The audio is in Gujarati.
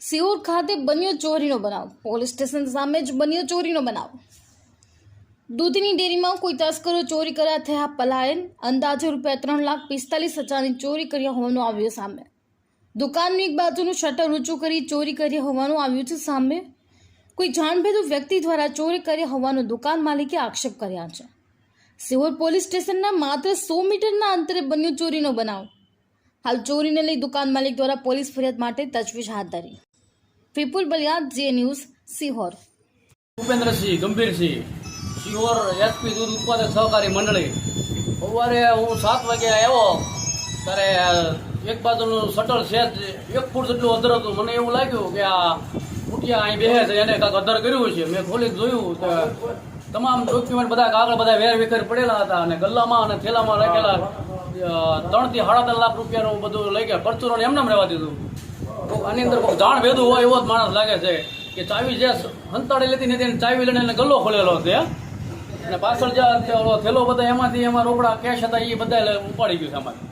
સિહોર ખાતે બન્યો ચોરીનો બનાવ. પોલીસ સ્ટેશન સામે જ બન્યો ચોરીનો બનાવ. દૂધની ડેરીમાં કોઈ તસ્કરો ચોરી કર્યા થયા પલાયન, અંદાજે રૂપિયા ત્રણ લાખ પિસ્તાલીસ હજારની ચોરી કર્યા હોવાનું આવ્યું સામે. દુકાનની એક બાજુનું શટર ઊંચું કરી ચોરી કરી હોવાનું આવ્યું છે સામે. કોઈ જાણભેદુ વ્યક્તિ દ્વારા ચોરી કરી હોવાનો દુકાન માલિકે આક્ષેપ કર્યા છે. સિહોર પોલીસ સ્ટેશનના માત્ર સો મીટરના અંતરે બન્યો ચોરીનો બનાવ. હાલ ચોરીને લઈ દુકાન માલિક દ્વારા પોલીસ ફરિયાદ માટે તજવીજ હાથ ધરી. વિપુલ બલિયા જે ન્યૂઝ સિહોર. ભૂપેન્દ્રસિંહ ગંભીરસિંહ. સિહોર એસપી દૂધ ઉત્પાદક સહકારી મંડળી. સવારે હું સાત વાગે આવ્યો, ત્યારે એક બાજુનું શટર છે એક ફૂટ જેટલું અધર હતું. મને એવું લાગ્યું કે આ કુટિયા અહીં બેસે છે, એને કાંક અધર કર્યું છે મેં ખોલી જોયું તો તમામ ડોક્યુમેન્ટ બધા કાગળ બધા વેર વિખેર પડેલા હતા અને ગલ્લામાં અને થેલામાં રાખેલા ત્રણથી સાડા ત્રણ લાખ રૂપિયાનું બધું લઈ ગયા. પરચુરોને એમને રહેવા દીધું. આની અંદર જાણ ભેદું હોય એવો જ માણસ લાગે છે કે ચાવી જે હંતાડી લેતી નથી ચાવી લઈને એને ગલ્લો ખોલેલો છે અને પાછળ જે થેલો બધા એમાંથી એમાં રોકડા કેશ હતા, એ બધા ઉપાડી ગયું છે એમાંથી